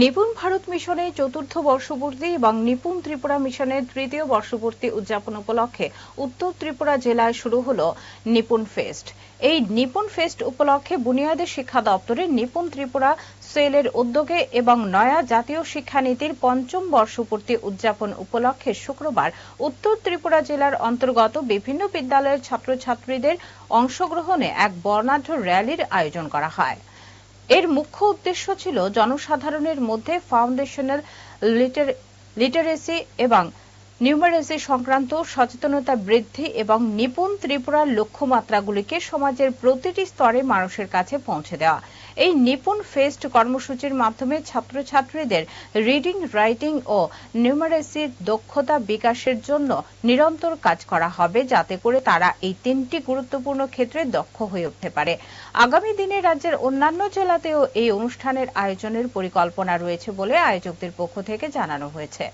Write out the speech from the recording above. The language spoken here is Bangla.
নিপুণ ভারত মিশনের চতুর্থ বর্ষপূর্তি এবং নিপুণ ত্রিপুরা মিশনের তৃতীয় বর্ষপূর্তি উদযাপন উপলক্ষে উত্তর ত্রিপুরা জেলায় শুরু হল নিপুণ ফেস্ট। এই নিপুণ ফেস্ট উপলক্ষে বুনিয়াদী শিক্ষা দপ্তরের নিপুণ ত্রিপুরা সেলের উদ্যোগে এবং নয়া জাতীয় শিক্ষানীতির পঞ্চম বর্ষপূর্তি উদযাপন উপলক্ষে শুক্রবার উত্তর ত্রিপুরা জেলার অন্তর্গত বিভিন্ন বিদ্যালয়ের ছাত্রছাত্রীদের অংশগ্রহণে এক বর্ণাঢ্য র্যালির আয়োজন করা হয়। এর মুখ্য উদ্দেশ্য ছিল জনসাধারণের মধ্যে ফাউন্ডেশনাল লিটারেসি এবং নিউমারেসি সংক্রান্ত সচেতনতা বৃদ্ধি এবং নিপুণ ত্রিপুরার লক্ষ্যমাত্রাগুলিকে সমাজের প্রতিটি স্তরে মানুষের কাছে পৌঁছে দেওয়া। এই নিপুণ ফেস্ট কর্মসূচির মাধ্যমে ছাত্রছাত্রীদের রিডিং, রাইটিং ও নিউমারেসির দক্ষতা বিকাশের জন্য নিরন্তর কাজ করা হবে, যাতে করে তারা এই তিনটি গুরুত্বপূর্ণ ক্ষেত্রে দক্ষ হয়ে উঠতে পারে। আগামী দিনে রাজ্যের অন্যান্য জেলাতেও এই অনুষ্ঠানের আয়োজনের পরিকল্পনা রয়েছে বলে আয়োজকদের পক্ষ থেকে জানানো হয়েছে।